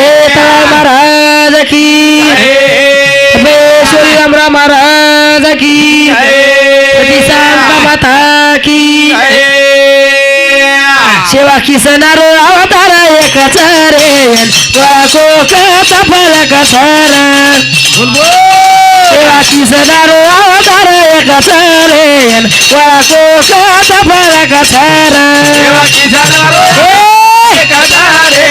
शेताळ महाराज की। रामराव महाराज की। शांता माता की। सेवा किसनारो अवतार एकच रे कोकत फलक सर सेवा किसनारो अवतार एकच रे कोकत फलक सर सेवा किसनारो एकच रे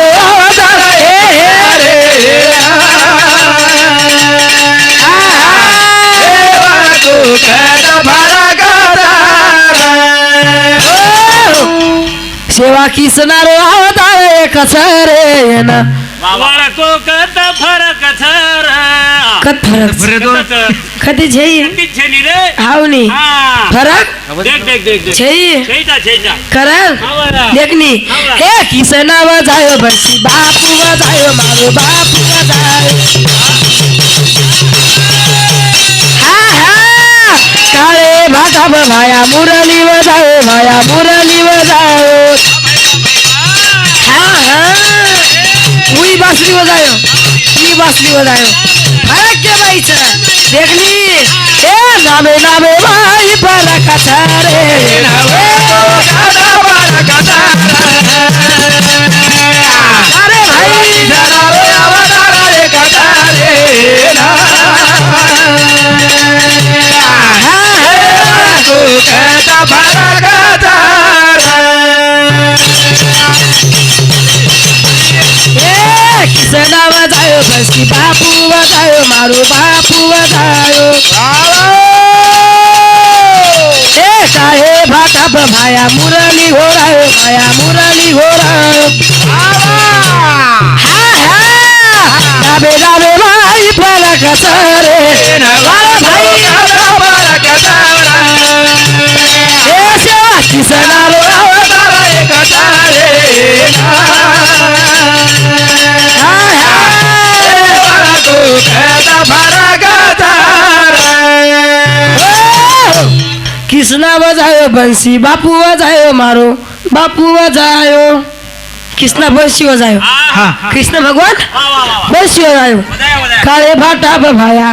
सेवा किसनारो अवतार एकच रे ना वाळको कत फरक थर. कत फरक कधी छई छेनी रे? हावनी. हा. फरक? देख देख देख छैटा करल. देखनी. हे किसना वजायो बसी बापू वजायो मारो बापू वजायो हा हा. काळे भाटा भाया मुरली उही बाँसुरी बजायो यी बाँसुरी बजायो के भाइ छ देख्ली ए नामे नामे भाइ छ रे भाइ वजायो बापू वजायो मारो बापू वजायो ए काहे भाटा भाया मुरली हो रायो भाया मुरली हो रायो हा हा. जाबे जाबे भाई फलक सरे. अरे भाई ए सेवा रो किसना बजायो बंसी बापू बजायो मारो बापू बजायो कृष्ण बंसी बजायो कृष्ण भगवान वा वा वा बंसी बजायो बधाया बधाया काळे भाटा भाया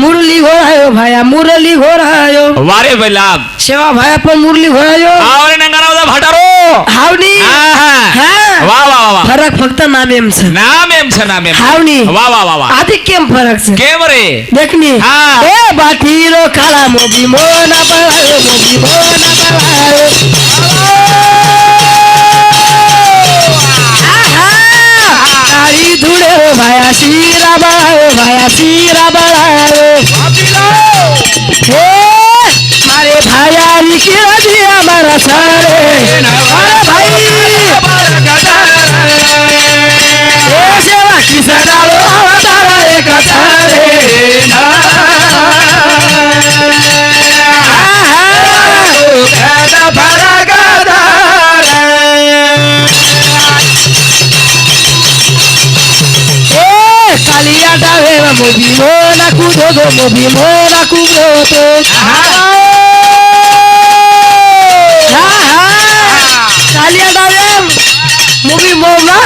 मुरली घोरायो भाया मुरली घोरायो वारे बैला सेवा भाया पण मुरली घोरायो आवरे नंगारावदा भाटारो. हावनी आहा. हा वा वा वा वा फरक फक्त నామేం సార్ నామేం సార్ నామేం అవుని వా వా వా వా అది కేం ఫరక్ సార్ కేవరే देखनी ఏ బాటిలో కాలా మోబి మోన బలాయో మోబి మోన బలాయో आरी धुड़े हो भाया सीरा बड़ाओ भाया सीरा बड़ाओ हे मारे भाया निकल दिया हमारा सारे अरे भाई सेवा किसनारो अवतारा एक सारे ए कालिया डावे मोबी मोना कुदो दो मोबी मोना कुदो तो हा हा कालिया डावे मोबी मोना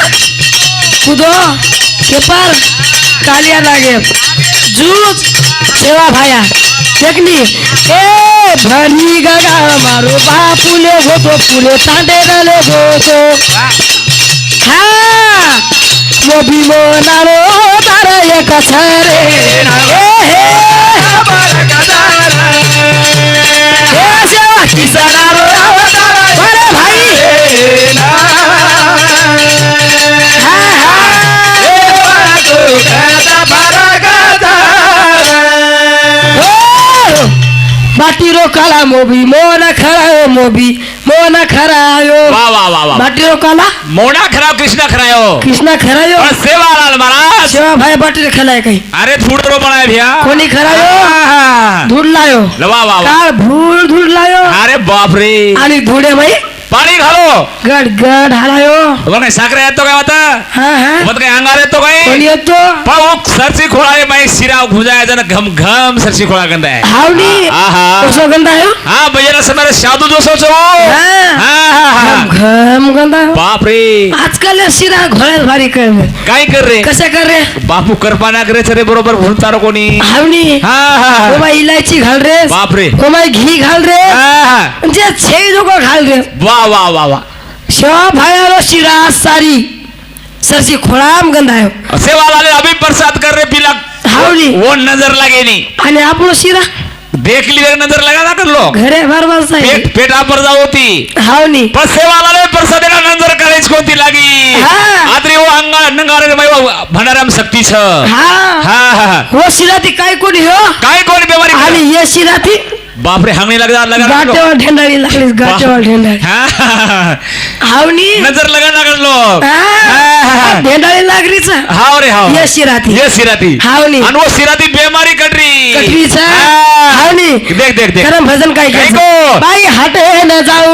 कुदो केपार कालिया लागे जूज सेवा भाया देखनी ए भनी गगा मारो बापुले होतो पुले तांडे रले होतो हा मोबी मोनारो तार एक छरे ए हे हे सेवा मोबी मोना खरायो हो मोबी मोना खरायो हो। वा वा वा वा। बाटीरो काला? मोना खराव हो, कृष्णा खरायो कृष्णा खरायो और सेवा लाल महाराज। सेवा भाई बाटीरो खलाय काही। अरे धूड रो बनाय भैया। कोणी खरायो धूड लायो। वा वा वा। काळ धूड धूड लायो। अरे बाप रे आणि धुडे भाई पाणी घालो. गड गड हालायो. बघ नाही साखर येतो काय आता? हा हा. मग काय अंगार येतो काय? येतो? पाऊक सरची खोळा आहे माई शिरा भुजायचा ना घम घम सरची खोळा गंध आहे. हावडी? आहा. कसं गंध आहे हो? हा बजेरा समोर शादू जोसो चो हा. घम घम गंध आहे हो. बापरे. आजकाल या शिरा घोड्यात भारी कर काय कर रे? कसे कर रे? बापू करपाना करे रे बरोबर म्हणून तारो कोणी. हावणी हा हा कोमा इलायची घाल रे. बापरे. कोमा घी घाल रे. हा, हा. जे छे लोक घाल रे. वा वा वा वा. शिरा सारी। सरसी खोळाम गंध आहे सेवा वाले अभी प्रसाद कर रे पिला. हावली. वो नजर लगे नहीं आणि आपण शिरा? देख नजर लगा ना कर लो घरे भरभर पेट साहेब पेटा पर जाओ होती हावनी पण सेवा वाले प्रसाद नजर करायची कोणती लागी? हा. आत्री वो अंगा नंगारे मै भंडाराम सक्ती छ हा हा हा. हो शिरा ती काय कोणी हो? काय कोण बेमारी आणि ये शिरा ती बापरे हंगणी लगा लगा ना लो. गाठेवर ढेंडाळी लागली गाठेवर ढेंडाळी. हा, हा, हा. हावनी नजर लगा ना कर लो. हा, ढेंडाळी लागलीच हाव रे हाव. ये शिरा ती ये सिराती हावनी आणि वो सिराती बेमारी कटरी. कटरीच? हा. हावनी देख देख देख. खरं भजन काय काय? बाई हटे न जाऊन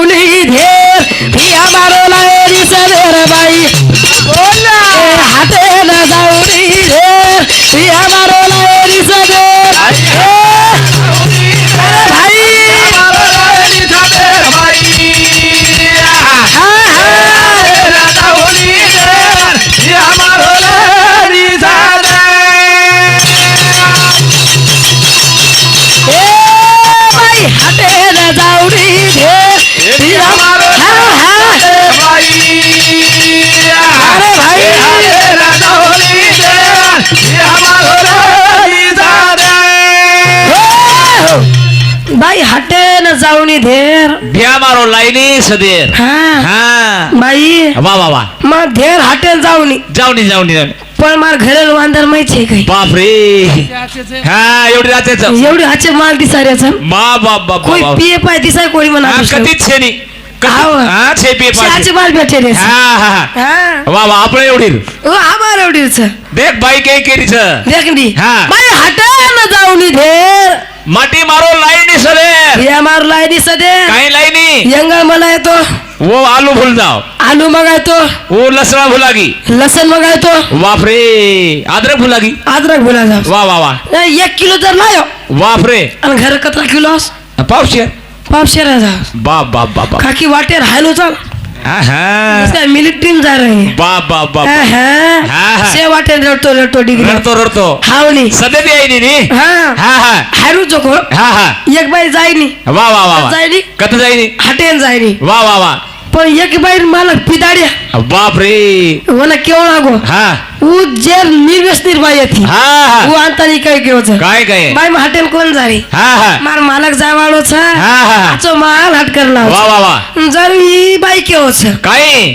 मारो लाईनी सदेर हा. हा. बाई. वा वा वा. मग धेर हटेल जाऊन. जाऊनी जाऊनी जाऊनी. पण मला घरेल वांदर माहिती आहे काही बापरे. हा एवढी राहतेच एवढी हाचे माल दिसाऱ्याचा मा बाप बाप कोई बाप पिये पाय दिसाय कोणी म्हणा हा, कधीच छे हाव. हा छे पिये पाहिजे माल हा हा हा. हा. वा वा आपण एवढी. ओ आभार एवढीच देख बाई काही केलीच देखनी हा. बाई हटे न जाऊन धेर. माटी मारो लाईनी सदेर या मारलाय दिसा दे काही लाईनी यंगळ मला येतो. वो आलू भूल जाओ आलू मगायतो. वो लसणा भुलागी लसण मगायतो. बापरे अद्रक भुलागी अद्रक बोला जा वा वा. वा एक किलो जर लायो. बापरे आणि घर कतरा किलो पावशे पापशे जा बाप बाप बाप बाप खाकी वाटे राहिलो चाल. हा मिलिटरी जा रही बाप बाप बाप हा, हा, हा. हा. से वाटे रडतो रडतो रडतो हावनी सध्या ती आहे नी हा हा हा हारू जोको हा हा एक बाई जायनी वा वा वा वा जायनी कत जाईनी हटेन जायनी वा वा वा पण एक बाई मला पिदाड्या बाप रे मला केवळ लागो हा ऊ जे निर्व्यसनीर बाई येते हा हा ऊ आणतानी काय केवच काय काय बाई हटेल कोण जारी हा हा मार मालक जावाळो छ हा, हा. आचो माल हट करला वा वा वा जर ही बाई केवच काय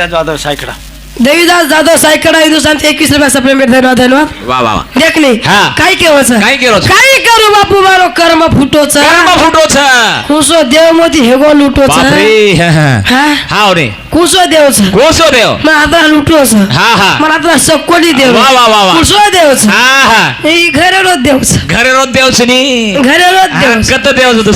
देवदास जाधव सायकडा. देवीदास जाधव सायकडा हिंदुस्थानचे एकवीस रुपया सप्लिमेंट धन्यवाद धन्यवाद. वा वा वा. देखणे हा. काय केवच? काय केवच? काय करू बापू मारो कर्म फुटोच? कर्म फुटोच. कुसो देव मोती हेगो लुटोच? बापरे. हा, हा. हा हा रे. कुसो देवच? कोसो देव. मग आता लुटोच? हा हा. मला आता सक्कोली देव वा, वा, वा, वा. कुसो देवच? हा हा. हे घरेलो देवच. घरे रोज देवच नी. घरेलो हा, देवच. कत देवच होत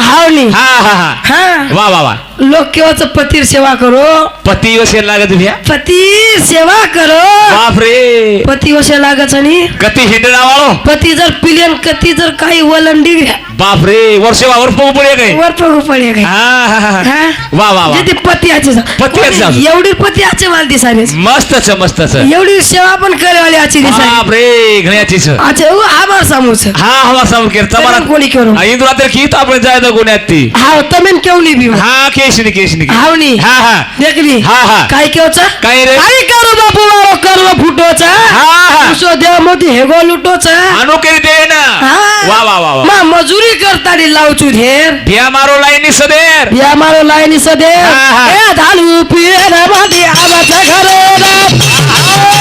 हावनी हा हा हा. हा. वा वा वा. लोक केव्हाच पतीर सेवा करो. पती वसे लागत भ्या पती सेवा करो. बापरे. पती वशे लागच आणि? कती हिंडणा वाळो. पती जर पिलेन कती जर काही वलंडी घ्या. बापरे. वर्ष वावर पळू पडे काय वर पगू पडे काय हा? वा वा वा. जे ते पती आचे जा. पती आचे जा. कोणी एवढी पती आचे मला दिसारेच मस्तच मस्तच. एवढी सेवा पण करेवाली आची दिसारे बापरे घण्याचीच. आचे ओ आभार सामूच. हा हवा साम केर तमारा कोणी करू? इंदू रात्री की आपण जायचं गुन्ह्यात ती. हा तमेन केवली बी. हा केशनी केशनी हावनी हा हा देखली हा, हा. काय केवचा काय रे काय करू बापू मारो कर्म लुटो छ हा उसो देव मोती हेगो लुटो छ अनुकरी दे ना हा. वा वा वा मा मजुरी करतानी लावछु धेर भिया मारो लाईनी सदेर या मारो लाइनी सदे हा, हा. ए धालु पिएर माथि आवाज गरेर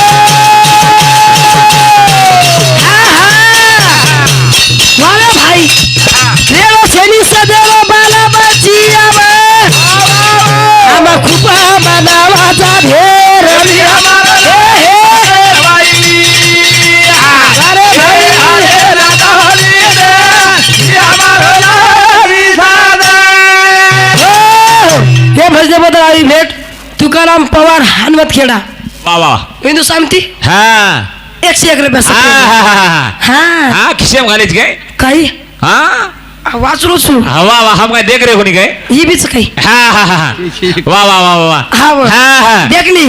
वाला भाइ मेरो छेनी तुकाराम पवार हनुमत खेडा. वा वा सामती हा. एकशे एक रुपया हा. हा हा हा. हा. खिशेम काय? काही? हा? वाचलो हा, वा वा हम काय देख रे कोणी काय? ही बीच काही. हा हा हा हा. वा वा वा वा वा. हा व. हा हा.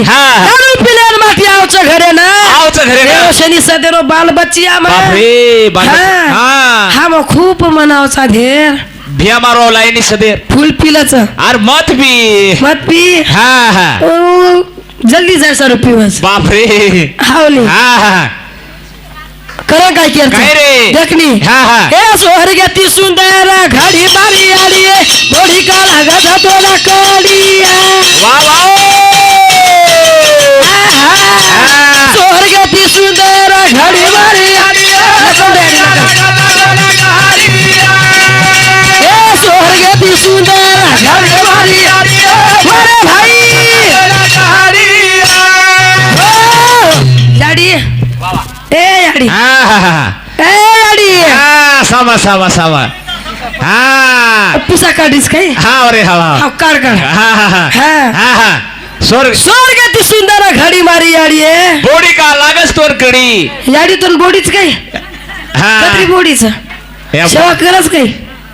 हा. दारू माथि आउँछ घरे न? घरे न. शनि सदेरो बाल बापरे बाल हा. हा. हा म खूप मनाउँछ धेर. भिया मारो लाईनी सदेर. फुल पिलच. अरे मत भी मत पी? हा हा. ओ, जल्दी जाय सर पिवस. बापरे. हावली. हा हा. करा काय केलं काय रे? देखनी हा हा. हे स्वर्गती सुंदर घडी मारी आली थोडी का लागत तोला कडिया वा वा आहा. स्वर्गती सुंदर घडी मारी आली स्वर्गती सुंदर अरे भाई याडी ए याडी हा हा हा ए याडी हा हा पिसा काढीस काही हा अरे हा हा हा काढ काढ हा हा हा हा. हा हा स्वर्ग स्वर्गती सुंदर घडी मारी याडी आहे बोडी का लागस तोर कडी याडीतून बोडीच काही हा बोडीच या सेवा करच काही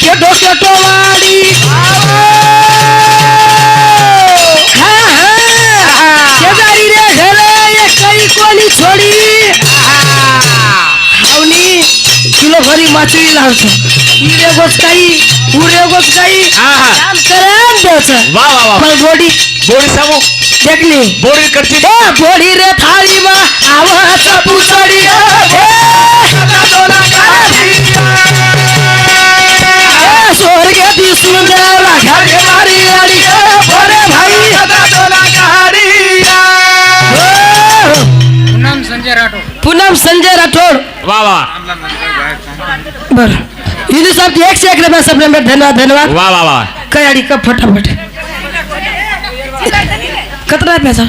केटो केटो वाडी हा टोवाडी शेजारी रे घरे ये काही कोणी छोडी हावनी किलो भरी मासुरी लावतो इरे गोच काही उरे गोच काही हा, हा. काम करेन द्यायचं वा वा वा. पण गोडी. बोडी सामू देखली बोडी कडची ए गोडी रे आवाज पुसडी घडी मारी आडी अरे भाई. पूनम संजय राठोड. वा वा. बर. हिंदू साहब एक से एक रुपया सबने में धन्यवाद धन्यवाद। वा वा वा कयाडी का फटाफट। कितना पैसा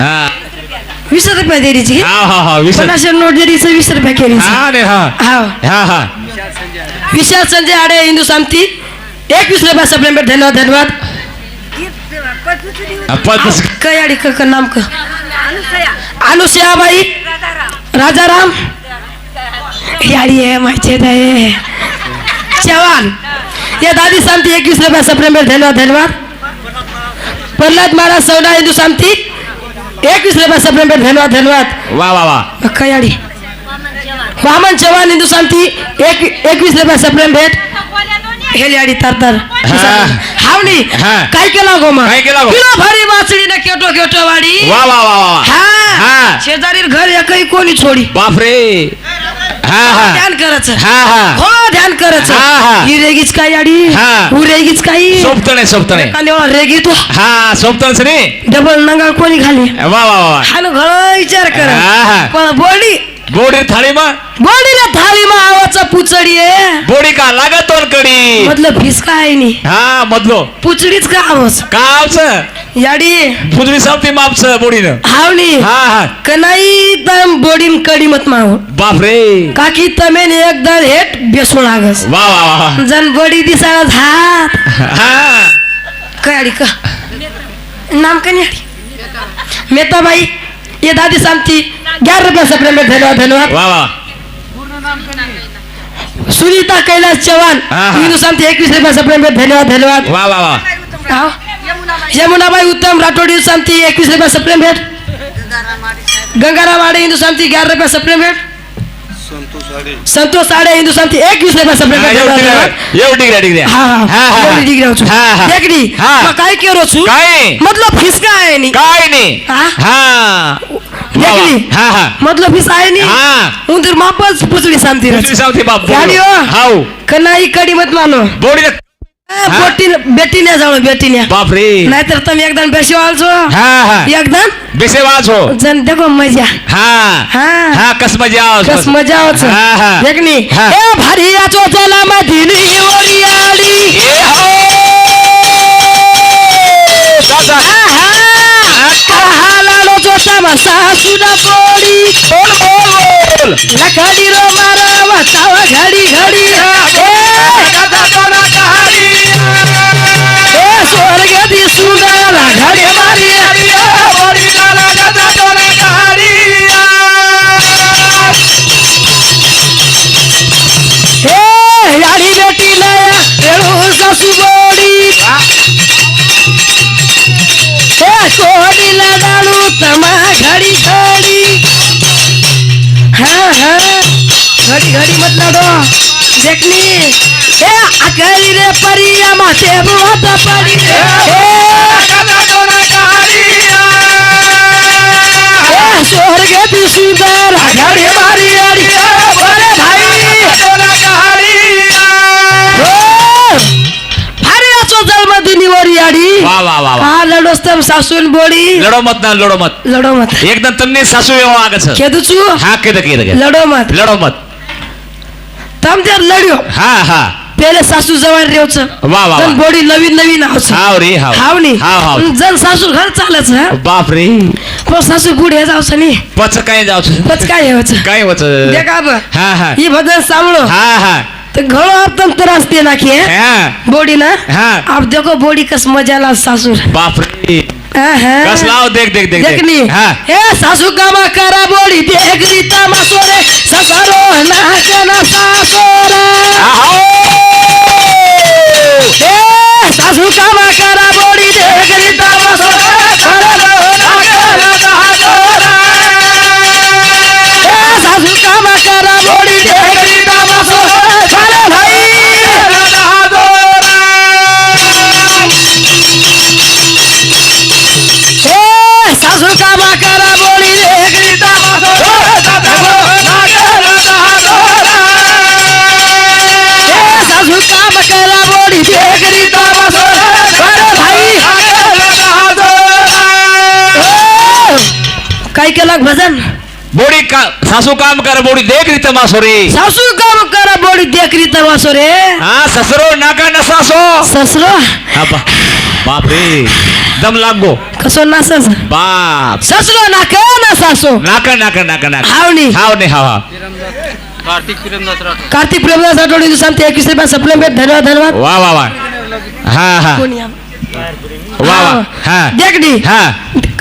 हा। वीस रुपया दे रही हा हा हा विसर पन्नास नोट दे रही वीस रुपया के हा हा। हाँ। हा हा। विशाल संजय आडे हिंदू सामती एक वीस रुपया सबने में धन्यवाद धन्यवाद। कयाडी का, का नाम का? अनुसया। बाई राजाराम। याडी है माहिती आहे चव्हाण या दादी सामती एकवीस रुपया सप्रेम में धन्यवाद धन्यवाद प्रल्हाद महाराज सौदा हिंदू सामती एकवीस रुपया सप्रेम में धन्यवाद धन्यवाद वा वा वा कयाडी वामन चव्हाण हिंदू शांती एक एकवीस रुपया सप्रेम भेट हेलियाडी तरतर हा. हावनी हा. काय केला गो मग काय केला? किलो भारी मासळी ना केटो केटो वाडी। वा वा वा वा हा। हा. शेजारी घर एकही कोणी छोडी। बापरे। हा हा. ध्यान करायचं. हा हा. हो ध्यान करायचं. हा, हा. ही रेगीच काय याडी हा. उ रेगीच काही. सोपतणे सोपतणे कांदेवा रेगी तू. हा सोपतणच रे डबल नंगा कोणी खाली वा वा वा वा. हा घळ विचार कर. हा, हा. पण बोडी. बोडी थाळी मा? बोडीला थाळीमा आवाचा पुचडी आहे. बोडी का लागत तोर कडी मतलब भिसका आहे नी? हा मधलो. पुचडीच का आवाज? कावच याडी. फुजरी सावती मापच बोडीनं. हावनी हा हा. कनाई तम बोडीम कडी मत माव बापरे. काकी तमेन एकदम हेट बेसून लागस वा वा वा जन बोडी दिसाळ हात हा. कयाडी का. नाम कनी मेताबाई ये दादी शांति ग्यारह रुपया सप्लीमेंट धन्यवाद धन्यवाद. वा वा. सुनीता कैलाश चव्हाण हा, हा. हिंदू शांती एकवीस रुपया सप्लीमेंट धन्यवाद धन्यवाद. वा वा वा. यमुनाबाई. उत्तम राठौड़ी हिंदू एकवीस रुपया सप्रेम भेट. गंगाराम आडे हिंदू शांति ग्यारह रुपया सप्रेम भेट. संतोष आडे. हिंदू शांति एकवीस रुपया सप्रेम काय केरो छु मतलब फिसका आहे नी? काय नी मतलब फिस आहे नी? उंदीर मापच पुचडी शांति शांति बाप. गाडी हो. हाऊ कनाई कडी मत मानो बोडी बोटीन बेटीने जाऊ बेटीने बाप रे नाहीतर तुम्ही एकदम बेशी वाजो एकदम बेसे वाजो जन देखो मजा. हा. कस मजा आवस कस मजा आवस हा हा. देखनी ए भारी हो. घडी. घडी घडी म्हटलं तो देखनी. हे अकरी रे परिया माते बुवात परी रे. स्वर्ग ती सुंदर आघाडी मारी आडी. बरे भाई. हो. भारीयाचो जन्म दिनी वरी आडी. वा वा वाह वा. लडो लढोस तर सासून बोडी. लढो मत ना लडो मत लडो मत एकदम तन्ने सासू येवा आगस केदुचू हा केद केद लडो मत लडो मत रामदेव लढ्यो हो. हा. हा पहिले सासू जवान रेवच. वा वा जन बोडी नवीन नवीन हावस हाव रे हाव. हाव नी हाव. हाव जन सासू घर चालच बाप रे. को सासू हे जावस नी. पच काय जावस पच काय होच काय होच दे का हा हा. ही भदर सावळो हा हा. त्रास दे ना की बोडी ना? आप देखो बोडी कस मजाला सासू बाप रे. कस लाओ देख देख देख देखनी हाँ. सासू का करा बोडी देख री तमाशो रे. ससरो ना के ना કઈ કલાક ભજન બોડી કા સાસુ કામ કરે બોડી દેખ રીતે માસો રે સાસુ કામ કરે બોડી દેખ રીતા વાસો રે હા સસરો નાકા નસાસો સસરો હા બા- બાપ રે દમ લાગો કસો ના સસ બાપ સસરો ના કે ના સાસો નાકા નાકા નાકા નાકા હાવની હાવ ને હાવ હાવ કાર્તિક પ્રેમદાસ રાઠોડ કાર્તિક પ્રેમદાસ રાઠોડ હિન્દુ શાંતિ એકવીસ રૂપિયા સપ્લિમેન્ટ ધન્યવાદ ધન્યવાદ વાહ વાહ વાહ હા હા કોની આમ? વાહ વાહ હા દેખડી હા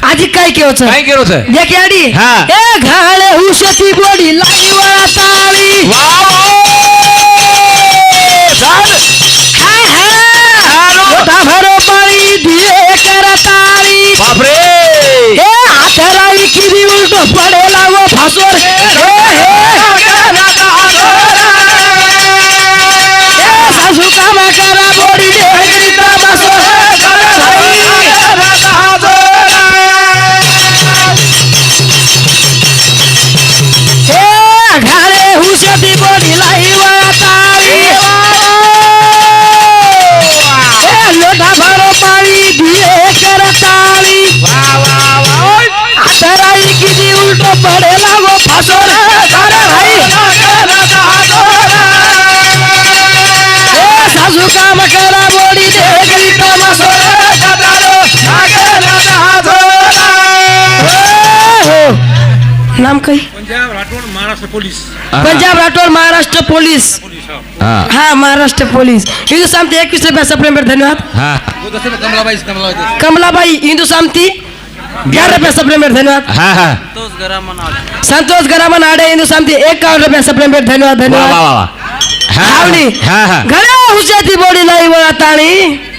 आधी काय केवच काय केलं होतं एक याडी हा. हे घाळे हुशती बोडी लागी वळा ताळी वा वा! झालं. हा हा आलो. बापरे हे आथराई किरी उलट पडेला व फासोर हे કઈ પંજાબ રાઠોડ મહારાષ્ટ્ર પોલીસ પંજાબ રાઠોડ મહારાષ્ટ્ર પોલીસ હા હા મહારાષ્ટ્ર પોલીસ હિન્દુ શાંતિ એકવીસ રૂપિયા સપ્લિમેન્ટ ધન્યવાદ હા કમલાબાઈ કમલાબાઈ કમલાબાઈ હિન્દુ શાંતિ ग्यारह रुपया सप्लीमेंट धन्यवाद हा हा तोच गरामा नाव संतोष गरामन आडे हिंदू समिती एकावन्न रुपया सप्लीमेंट धन्यवाद वा वा धन्यवाद वा वा हा हावणी हा हा घड्या हुशाची बोडी लाई वळा ताणी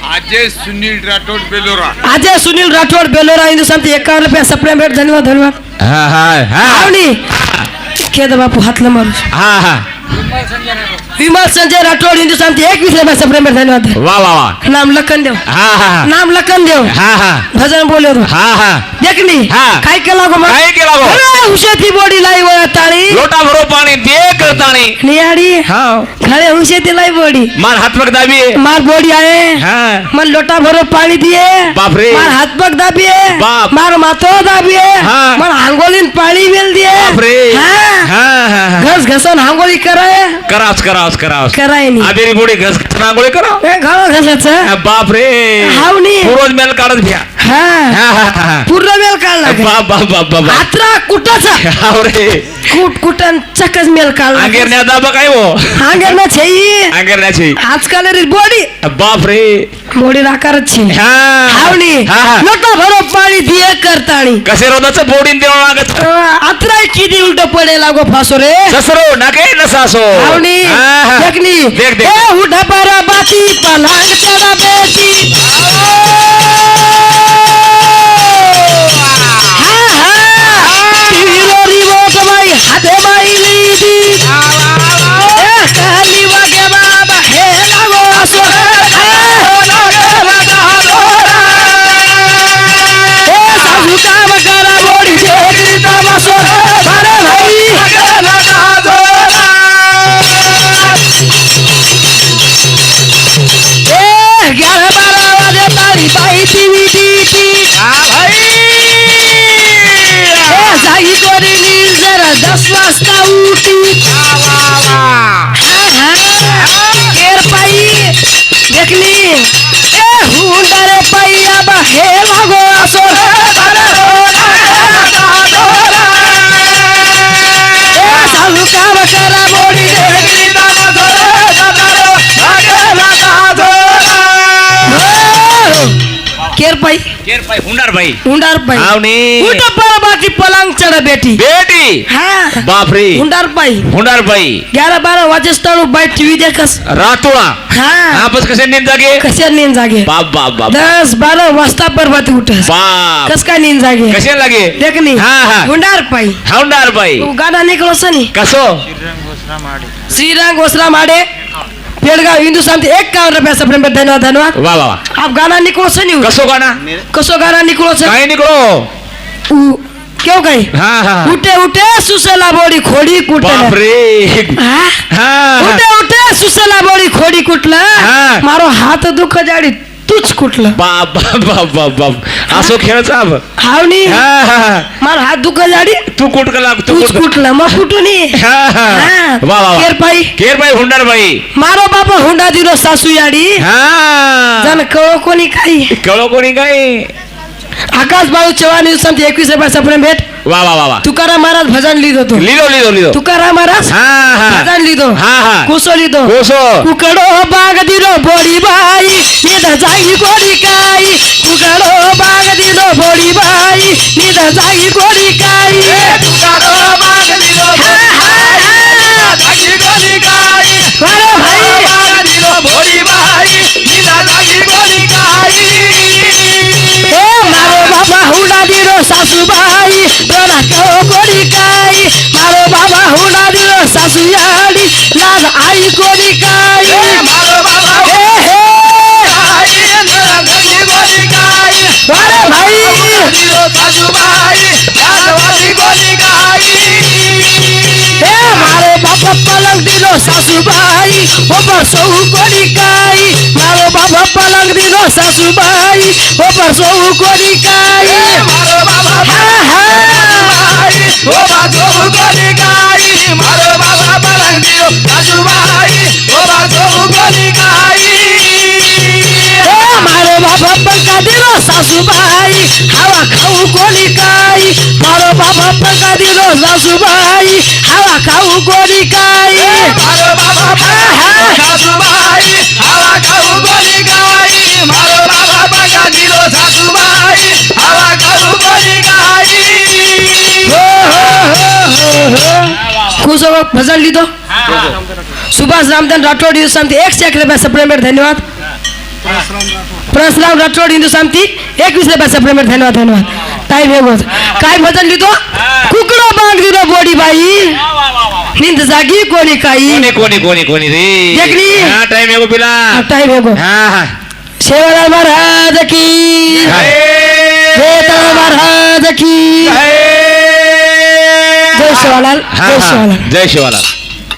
अजय सुनील राठोड बेलोरा अजय सुनील राठोड बेलोरा हिंदू समिती एकावन्न रुपया सप्लीमेंट धन्यवाद धन्यवाद हा हा हा हावणी खेद बापू हातला मारू हा हा विमल संजय राठोड. हिंदू समिती एकवीस रुपया सप्लीमेंट धन्यवाद वा वा वा. नाम लखन देव हा हा. नाम लखन देव हा हा. भजन बोले तो हा. हा देखनी हा. काय केला गो मग? काय केला गो? घड्या हुशाची बोडी लाई वळा ताणी. लोटा भरो पाणी दे करताणी नियाडी. हा. घड्या हुशाची लाई बोडी मार हात पग दाबी. मार बोडी आहे. हा. मन लोटा भरो पाणी दिए बापरे. मार हात पग दाबिए बाप. मार माथो दाबिए हा. मन हांगोलीन पाणी वेल दिए बापरे घसन हांगोली कराय करावच करावच करावच कराय नी आबेरी बुडी घस नांगोळी करा. ए घाव घसाचं बाप रे हावणी. रोज मेल काढत घ्या. हा. हा हा हा. पूर्ण वेळ काढला काय? बाप बाप बाप बाप आत्रा कुटाचा हाव रे. कुट कुटन चकच मेल काढला अंगेरण्या दाबा काय हो ना छई अंगेरण्याची. आजकाल रे बोडी. बाप रे. बोडी राकारच छे हा. हा हा. लोटा भरो पाणी दिए करताणी कसे रोदाचं बोडीन देवा लागत? आत्रा किती उलट पडे लागो फासो रे? ससरो नके नसासो आवनी हा, हा. देखनी देख देख. ए उठा बाती पलंग चढ़ा बेटी केर पाई केर पाय हुंडार बाई हुंडार पाई आवनी उठा पर बाटी पलंग चढ़ बेटी। बेटी। हाँ। बाप रे हुंडार पाई हुंडार बाई ग्यारह बारह वाजेस्तानु बाई टीव्ही देखस। रातोळा। हाँ। आपस कसे नींद जागे? कशा नींद जागे? बाप बाप बाप दस बारह वाजता परबाती उठस। बाप। कस काय नींद जागे? कसे लागे? देखनी हा हा। हुंडार पाई हुंडार वो गाना निकलो सनी कसो? श्रीरंग घोसला माडे पेड़गांव हिंदू शांति एक कावन रुपया सब में धन्यवाद धन्यवाद. वा वा वा. आप गाना निकलो सनी कसो गाना कसो गाना निकलो सनी काय निकलो उ- क्यों? गई हा हा. उठे उठे सुसला बोडी खोडी कुटल रे हाँ? हा उठे उठे सुसला बोडी खोडी कुटला हा. मारो हात दुख जाडी तूच कुटलं बाप बाप बाप बाप बाप. असो खेळचा अब. हावनी हा हा मारो हात दुख जाडी. तू कुठ कला तू तूच कुठ कुटलं मग कुठूनी हा हा. वा वा वा. केर पाई केर बाई हुंडार बाई मारो बाबा हुंडा दिलो सासू याडी. हा. जन कळो कोणी काही. कळो कोणी काय आकाश बाळू चव्हाण दिवसांत एकवीस रुपयाचा प्रेम भेट. वा वा वा वा. तुकाराम महाराज भजन लिहितो. तो लिदो लिदो लिदो तुकाराम महाराज हा हा. भजन लिहितो. हा हा. कुसो लिहितो. कोसो. कुकडो बाग दिलो बोडी बाई. निध जाई गोडी काई. कुकडो बाग दिलो बोडी बाई. निध जाई गोडी काई. कुकडो बाग दिलो भाई. ए मारो बाबा हुडा दिलो सासूबाई तोरा तो गोडी काई मारो बाबा हुडा दिलो सासू याडी लाज आई गोडी काई मारो बाबा हे हे अरे भाई ए मारो बाबा पलंग दिलो सासूबाई ऊपर सौ गोडी काई मारो बाबा শাশু ভাই ও পাশৌ করি গাই ও পাশৌ করি গাই মারো বাবা বালাং শাশু ভাই ও পাশৌ করি গাই মারো বাবা পাঙ্কা দিল শাশু ভাই হাওয়া খাও করি গাই মারো বাবা পাঙ্কা দিল শাশু ভাই হাওয়া খাও করি গাই মারো বাবা শাশু ভাই भजन लिहितो सुभाष रामधन राठोड हिंदू समिती एकशे एक रुपया सप्लिमेंट धन्यवाद। परशुराम राठोड हिंदू समिती एकवीस रुपया सप्लिमेंट धन्यवाद धन्यवाद। टाईम हे होत काय भजन लिहितो कुकडं बांध दिलं बोडी बाई। निंद जागी कोणी काही? कोणी कोणी कोणी कोणी रे? देखली? हा टाइम आहे पिला. टाईम हे गो. हा हा. शेवलाल महाराज शिवालाल जय. शिवालाल जय शिवालाल